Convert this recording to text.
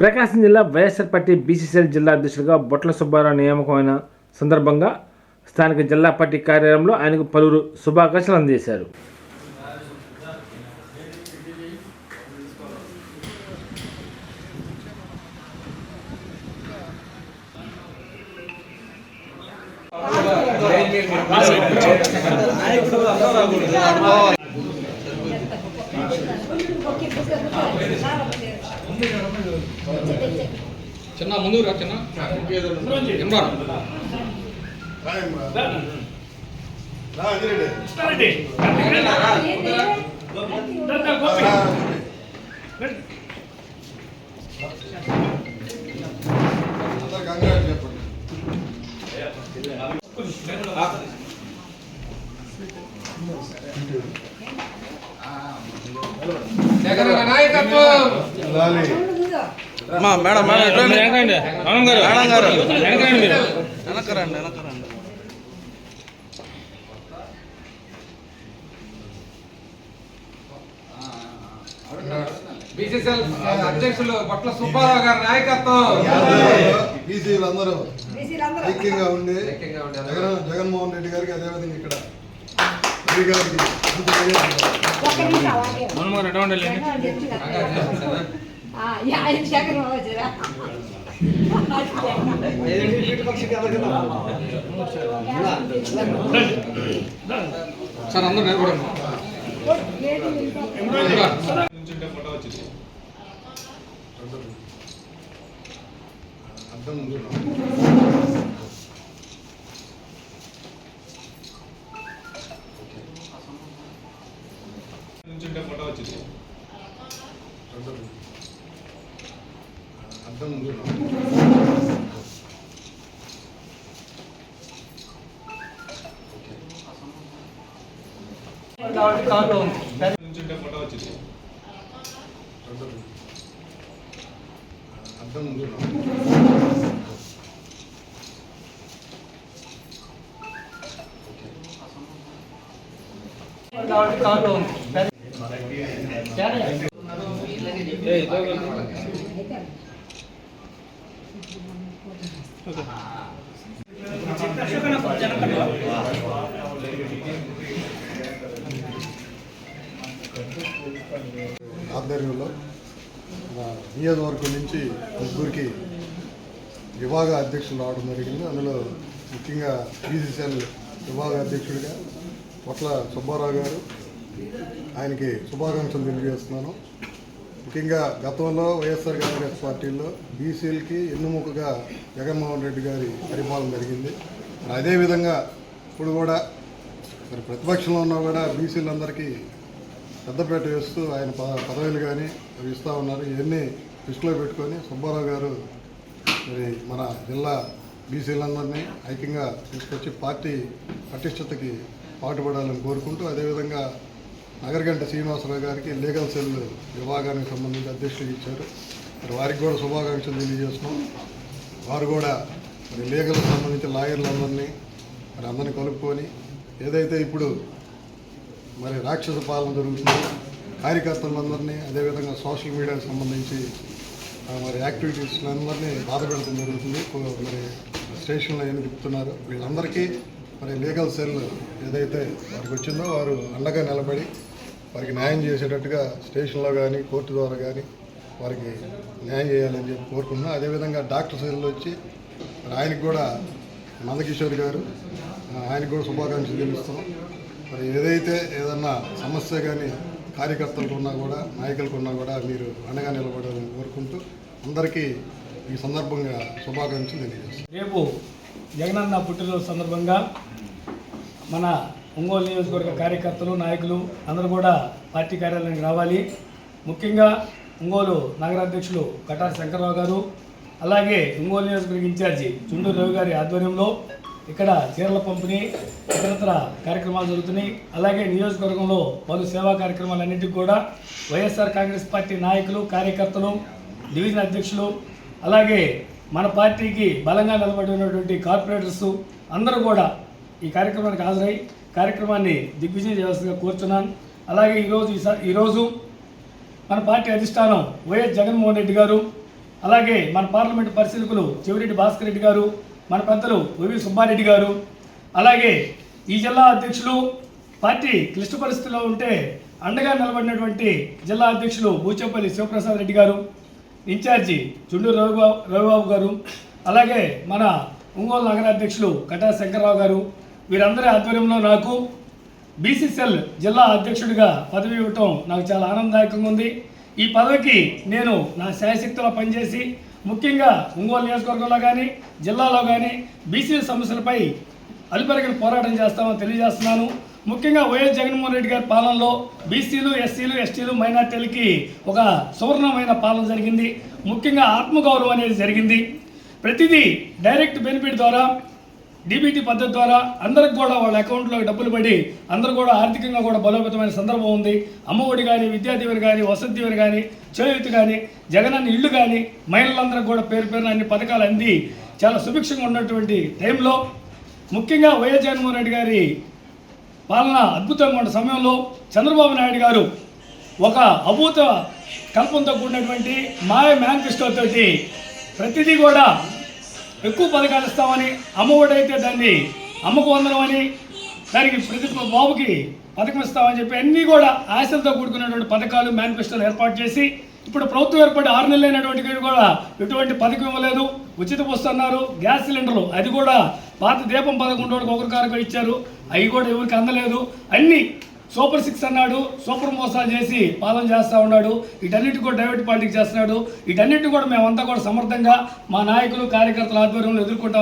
ప్రకాశం జిల్లా YSR party BCCL జిల్లా అధ్యక్షుడిగా బొట్ల సుబ్బారావు నియామకమైన సందర్భంగా స్థానిక జిల్లా పార్టీ కార్యాలయంలో ఆయనకు పలువురు శుభాకాంక్షలు అందజేశారు. చిన్న ముందు రా చిన్న. ఇమ్రాన్. నాయకత్వం. మా మేడం మేడం ఎట్లా ఉంది? వెనకండి మేడం గారు. మేడం గారు. వెనకండి మీరు. వెనకరండి వెనకరండి. బీసీసీఎల్ అధ్యక్షులు బొట్ల సుబ్బారావు గారి నాయకత్వం. ఐక్యంగా ఉండి ఉండాలి. జగన్ జగన్మోహన్ రెడ్డి గారికి అదేవిధంగా ఇక్కడ రవి గారికి అంత చేయాలి. మనం గారు ఎటువంటి సార్ అందరూ నిలబడండి ఇమ్రాన్ అర్థం ఉంది. అర్థం ఉంది. అర్థం ఉంది. ఆధ్వర్యంలో నియోజకవర్గం నుంచి ముగ్గురికి విభాగ అధ్యక్షులు రావడం జరిగింది. అందులో ముఖ్యంగా బీసీసీఎల్ విభాగ అధ్యక్షుడిగా పొట్ల సుబ్బారావు గారు ఆయనకి శుభాకాంక్షలు తెలియజేస్తున్నాను. ముఖ్యంగా గతంలో వైఎస్ఆర్ కాంగ్రెస్ పార్టీలో బీసీలకి ఎన్నుముకగా జగన్మోహన్ రెడ్డి గారి పరిపాలన జరిగింది. మరి అదేవిధంగా ఇప్పుడు కూడా మరి ప్రతిపక్షంలో ఉన్నా కూడా బీసీలందరికీ పెద్దపేట వేస్తూ ఆయన ప- పదవులు కానీ అవి ఇస్తూ ఉన్నారు. ఇవన్నీ దృష్టిలో పెట్టుకొని సుబ్బారావు గారు మరి మన జిల్లా బీసీలందరినీ ఐక్యంగా తీసుకొచ్చి పార్టీ పటిష్టతకి పాటుపడాలని కోరుకుంటూ అదేవిధంగా నగరగంట శ్రీనివాసరావు గారికి లీగల్ సెల్ విభాగానికి సంబంధించి అధ్యక్షులు ఇచ్చారు. మరి వారికి కూడా శుభాకాంక్షలు తెలియజేస్తున్నాం. వారు కూడా మరి లీగల్కి సంబంధించిన లాయర్లందరినీ మరి అందరినీ కలుపుకొని ఏదైతే ఇప్పుడు మరి రాక్షస పాలన జరుగుతుంది కార్యకర్తలందరినీ అదేవిధంగా సోషల్ మీడియాకి సంబంధించి మరి యాక్టివిటీస్లందరినీ బాధ పెడతాం జరుగుతుంది. మరి స్టేషన్లో ఏమి చెప్తున్నారు వీళ్ళందరికీ మరి లీగల్ సెల్ ఏదైతే వారికి వచ్చిందో వారు అండగా నిలబడి వారికి న్యాయం చేసేటట్టుగా స్టేషన్లో కానీ కోర్టు ద్వారా కానీ వారికి న్యాయం చేయాలని చెప్పి కోరుకున్నాం అదేవిధంగా డాక్టర్ సెల్ వచ్చి మరి ఆయనకు కూడా నందకిషోర్ గారు ఆయనకు కూడా శుభాకాంక్షలు తెలుస్తాం మరి ఏదైతే ఏదన్నా సమస్య కానీ కార్యకర్తలకు ఉన్నా కూడా నాయకులకు ఉన్నా కూడా మీరు అండగా నిలబడాలని కోరుకుంటూ అందరికీ ఈ సందర్భంగా శుభాకాంక్షలు తెలియజేస్తాం రేపు జగనన్న పుట్టినరోజు సందర్భంగా మన ఒంగోలు నియోజకవర్గ కార్యకర్తలు నాయకులు అందరూ కూడా పార్టీ కార్యాలయానికి రావాలి. ముఖ్యంగా ఒంగోలు నగరాధ్యక్షులు కటారి శంకర్రావు గారు అలాగే ఒంగోలు నియోజకవర్గ ఇన్ఛార్జి చుండూరు రవి గారి ఆధ్వర్యంలో ఇక్కడ చీరల పంపిణీ ఇతరత్ర కార్యక్రమాలు జరుగుతున్నాయి. అలాగే నియోజకవర్గంలో పలు సేవా కార్యక్రమాలన్నింటికి కూడా వైఎస్ఆర్ కాంగ్రెస్ పార్టీ నాయకులు కార్యకర్తలు డివిజన్ అధ్యక్షులు అలాగే మన పార్టీకి బలంగా నిలబడినటువంటి కార్పొరేటర్స్ అందరూ కూడా ఈ కార్యక్రమానికి హాజరై కార్యక్రమాన్ని దిగ్విజయం చేయాల్సిందిగా కోరుతున్నాను అలాగే ఈరోజు ఈ ఈరోజు మన పార్టీ అధిష్టానం వైఎస్ జగన్మోహన్ రెడ్డి గారు అలాగే మన పార్లమెంట్ పరిశీలకులు చెవిరెడ్డి భాస్కర్ రెడ్డి గారు మన పెద్దలు వివి సుబ్బారెడ్డి గారు అలాగే ఈ జిల్లా అధ్యక్షులు పార్టీ క్లిష్ట పరిస్థితిలో ఉంటే అండగా నిలబడినటువంటి జిల్లా అధ్యక్షులు బూచేపల్లి శివప్రసాద్ రెడ్డి గారు ఇన్ఛార్జి చుండూరు రవిబాబు రవిబాబు గారు అలాగే మన ఒంగోలు నగరాధ్యక్షులు కటా శంకర్రావు గారు వీరందరి ఆధ్వర్యంలో నాకు బీసీసీఎల్ జిల్లా అధ్యక్షుడిగా పదవి ఇవ్వటం నాకు చాలా ఆనందదాయకంగా ఉంది. ఈ పదవికి నేను నా శాయశక్తిలో పనిచేసి ముఖ్యంగా ఒంగోలు నియోజకవర్గంలో కానీ జిల్లాలో కానీ బీసీ సమస్యలపై అలుపెరగిన పోరాటం చేస్తామని తెలియజేస్తున్నాను. ముఖ్యంగా వైఎస్ జగన్మోహన్ రెడ్డి గారి పాలనలో బీసీలు ఎస్సీలు ఎస్టీలు మైనార్టీలకి ఒక సువర్ణమైన పాలన జరిగింది. ముఖ్యంగా ఆత్మగౌరవం అనేది జరిగింది. ప్రతిదీ డైరెక్ట్ బెనిఫిట్ ద్వారా డీబీటీ పద్ధతి ద్వారా అందరికి కూడా వాళ్ళ అకౌంట్లో డబ్బులు పడి అందరూ కూడా ఆర్థికంగా కూడా బలోపేతమైన సందర్భం ఉంది. అమ్మఒడి కానీ విద్యా దీవెన కానీ వసతి దీవెన కానీ చేయూతి కానీ జగనన్న ఇల్లు కానీ మహిళలందరికీ కూడా పేరు పేరున అన్ని పథకాలు అంది. చాలా సుభిక్షంగా ఉన్నటువంటి టైంలో ముఖ్యంగా వైఎస్ జగన్మోహన్ రెడ్డి గారి పాలన అద్భుతంగా ఉన్న సమయంలో చంద్రబాబు నాయుడు గారు ఒక అభూత కల్పంతో కూడినటువంటి మాయ మేనిఫెస్టో తోటి ప్రతిదీ కూడా ఎక్కువ పథకాలు ఇస్తామని అమ్మఒడైతే దాన్ని అమ్మకు వందనం అని దానికి ప్రతి బాబుకి పథకం ఇస్తామని చెప్పి అన్నీ కూడా ఆశలతో కూడుకున్నటువంటి పథకాలు మేనిఫెస్టోలు ఏర్పాటు చేసి ఇప్పుడు ప్రభుత్వం ఏర్పడి ఆరు నెలలైనటువంటి కూడా ఎటువంటి పథకం ఇవ్వలేదు. ఉచిత వస్తున్నారు గ్యాస్ సిలిండర్లు అది కూడా పాత దీపం పథకం ఒకరు ఒకరికారుగా ఇచ్చారు. అవి కూడా ఎవరికి అందలేదు. అన్నీ సూపర్ సిక్స్ అన్నాడు. సూపర్ మోసాలు చేసి పాలన చేస్తూ ఉన్నాడు. వీటన్నిటి కూడా డైవర్ట్ పాలిటిక్స్ చేస్తున్నాడు. వీటన్నిటి కూడా మేమంతా కూడా సమర్థంగా మా నాయకులు కార్యకర్తల ఆధ్వర్యంలో ఎదుర్కొంటాం.